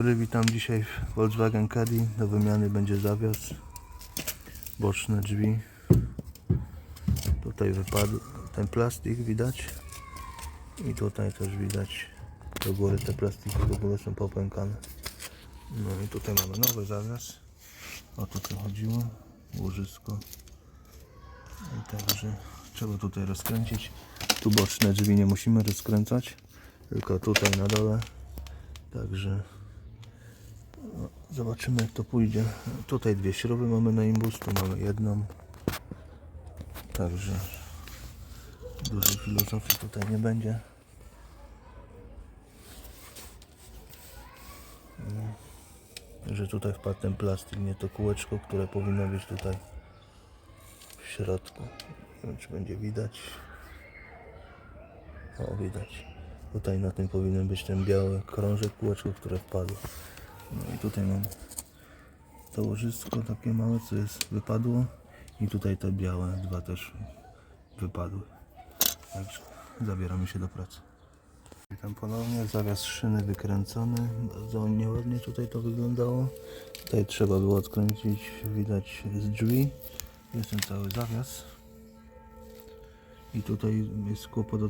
Witam dzisiaj w Volkswagen Caddy. Do wymiany będzie zawias. Boczne drzwi. Tutaj wypadł ten plastik, widać. I tutaj też widać do góry te plastiki w ogóle są popękane. No i tutaj mamy nowy zawias. O to co chodziło. Łożysko. I także trzeba tutaj rozkręcić. Tu boczne drzwi nie musimy rozkręcać. Tylko tutaj na dole. Także zobaczymy jak to pójdzie. Tutaj dwie śruby mamy na imbus, tu mamy jedną. Także dużej filozofii tutaj nie będzie. No, Że tutaj wpadł ten plastik, nie to kółeczko, które powinno być tutaj w środku. Nie wiem czy będzie widać. O, widać. Tutaj na tym powinien być ten biały krążek, kółeczko, które wpadło. No i tutaj mam to łożysko takie małe, co jest wypadło. I tutaj te białe dwa też wypadły. Także zabieramy się do pracy. Witam ponownie, zawias szyny wykręcony. Bardzo nieładnie tutaj to wyglądało. Tutaj trzeba było odkręcić, widać z drzwi. Jest ten cały zawias. I tutaj jest kłopot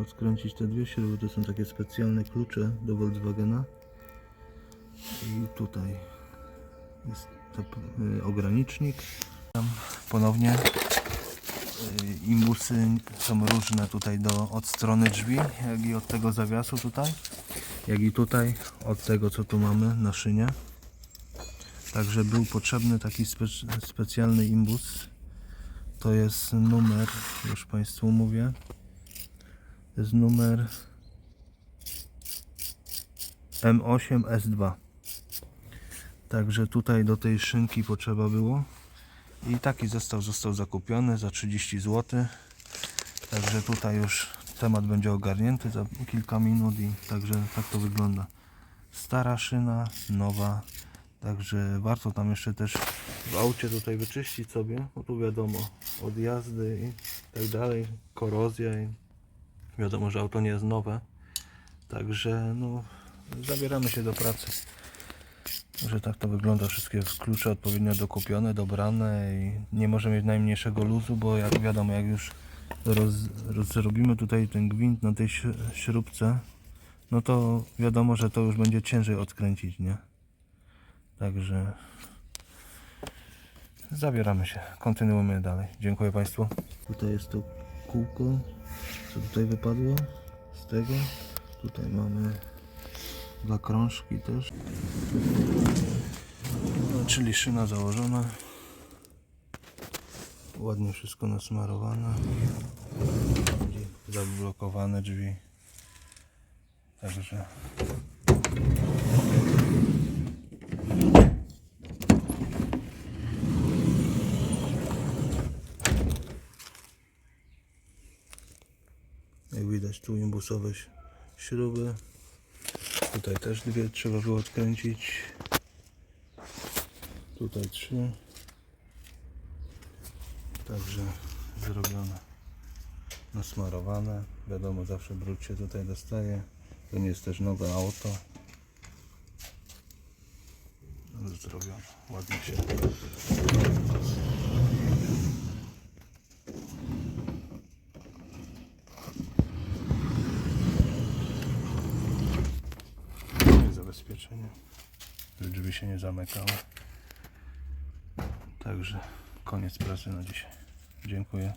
odkręcić te dwie śruby. To są takie specjalne klucze do Volkswagena. I tutaj jest y, ogranicznik. Tam ponownie y, imbusy są różne tutaj do, od strony drzwi, jak i od tego zawiasu tutaj, jak i tutaj od tego co tu mamy na szynie. Także był potrzebny taki spe- specjalny imbus. To jest numer, już Państwu mówię. To jest numer M8S2. Także tutaj do tej szynki potrzeba było. I taki zestaw został zakupiony za 30 zł. Także tutaj już temat będzie ogarnięty za kilka minut i także tak to wygląda. Stara szyna, nowa. Także warto tam jeszcze też w aucie tutaj wyczyścić sobie, bo tu wiadomo, od jazdy i tak dalej, korozja i wiadomo, że auto nie jest nowe. Także no, zabieramy się do pracy. Że tak to wygląda, wszystkie klucze odpowiednio dokupione, dobrane i nie może mieć najmniejszego luzu, bo jak wiadomo, jak już roz, rozrobimy tutaj ten gwint na tej śrubce, no to wiadomo, że to już będzie ciężej odkręcić, nie? Także zabieramy się, kontynuujemy dalej. Dziękuję Państwu. Tutaj jest to kółko, co tutaj wypadło z tego. Tutaj mamy dwa krążki też. No, czyli szyna założona. Ładnie wszystko nasmarowane. Zablokowane drzwi. Także jak widać tu imbusowe śruby. Tutaj też dwie trzeba było odkręcić. Tutaj trzy. Także zrobione. Nasmarowane. Wiadomo, zawsze brud się tutaj dostaje. To nie jest też nowe auto. Zrobione. Ładnie się. Jest zabezpieczenie. Żeby drzwi się nie zamykały. Także koniec pracy na dzisiaj. Dziękuję.